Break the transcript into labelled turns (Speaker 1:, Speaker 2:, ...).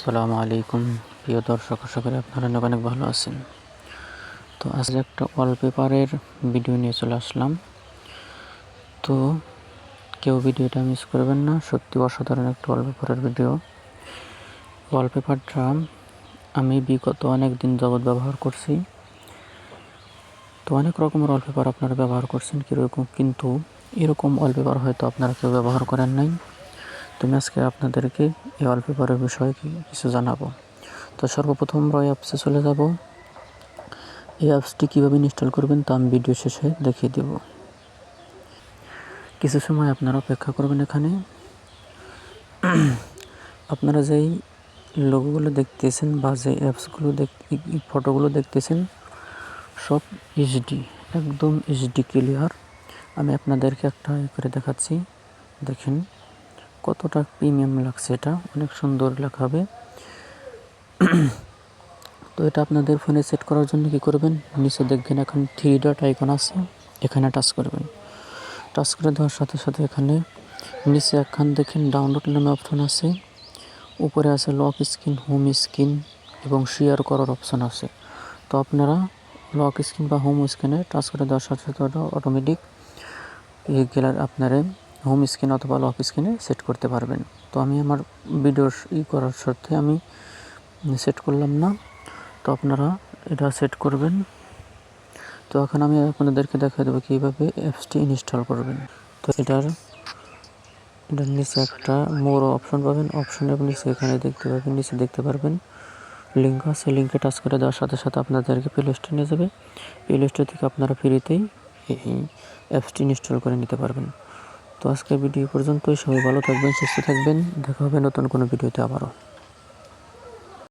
Speaker 1: আসসালামু আলাইকুম। প্রিয় দর্শক, আশা করি আপনারা অনেক অনেক ভালো আছেন। তো আজকে একটা ওয়ালপেপারের ভিডিও নিয়ে চলে আসলাম। তো কেউ ভিডিওটা মিস করবেন না, সত্যি অসাধারণ একটা ওয়ালপেপারের ভিডিও। ওয়ালপেপারটা আমি বিগত অনেক দিন যাবৎ ব্যবহার করছি। তো অনেক রকমের ওয়ালপেপার আপনারা ব্যবহার করছেন কীরকম, কিন্তু এরকম ওয়ালপেপার হয়তো আপনারা কেউ ব্যবহার করেন নাই। তুমি আজকে আপনাদেরকে এই ওয়ালপেপারের বিষয়ে কিছু জানাব? তো সর্বপ্রথম আমরা অ্যাপসে চলে যাব। এই অ্যাপসটি কীভাবে ইনস্টল করবেন তা আমি ভিডিও শেষে দেখিয়ে দেব। কিছু সময় আপনারা অপেক্ষা করবেন এখানে। আপনারা যেই লোগোগুলো দেখতেছেন বা যে অ্যাপসগুলো দেখ ফটোগুলো দেখতেছেন, সব এইচডি একদম এইচডি ক্লিয়ার আমি আপনাদেরকে একটা করে দেখাচ্ছি। দেখেন। কতটা প্রিমিয়াম লাগছে এটা? অনেক সুন্দর লেখা হবে। তো এটা আপনাদের ফোনে সেট করার জন্য কি করবেন? নিচে দেখবেন এখন থ্রি ডট আইকন আছে। এখানে টাচ করবেন। টাচ করে দেওয়ার সাথে সাথে এখানে নিচে একখান দেখেন ডাউনলোড নামে অপশন আছে। উপরে আছে লক স্ক্রিন হোম স্ক্রিন এবং শেয়ার করার অপশন আছে। তো আপনারা লক স্ক্রিন বা হোম স্ক্রিনে টাচ করে দেওয়ার সাথে সাথে অটোমেটিক গেলার আপনারা হোম স্ক্রিন অথবা লক স্ক্রিনে সেট করতে পারবেন। তো আমি আমার ভিডিওর ই করার সাথে আমি সেট করলাম না। তো আপনারা এটা সেট করবেন। তো এখন আমি আপনাদেরকে দেখা দেবো কীভাবে অ্যাপসটি ইনস্টল করবেন। তো এটার এটার নিচে একটা মোর অপশন পাবেন। অপশনের নিচে এখানে দেখতে পাবেন, নিচে দেখতে পারবেন লিঙ্ক আছে। লিঙ্কে টাচ করে দেওয়ার সাথে সাথে আপনাদেরকে প্লে স্টোর নিয়ে যাবে। প্লে স্টোর থেকে আপনারা ফ্রিতেই এই অ্যাপসটি ইনস্টল করে নিতে পারবেন। তো আজকের ভিডিও পর্যন্তই। সবাই ভালো থাকবেন, সুস্থ থাকবেন। দেখা হবে নতুন কোনো ভিডিওতে আবারও।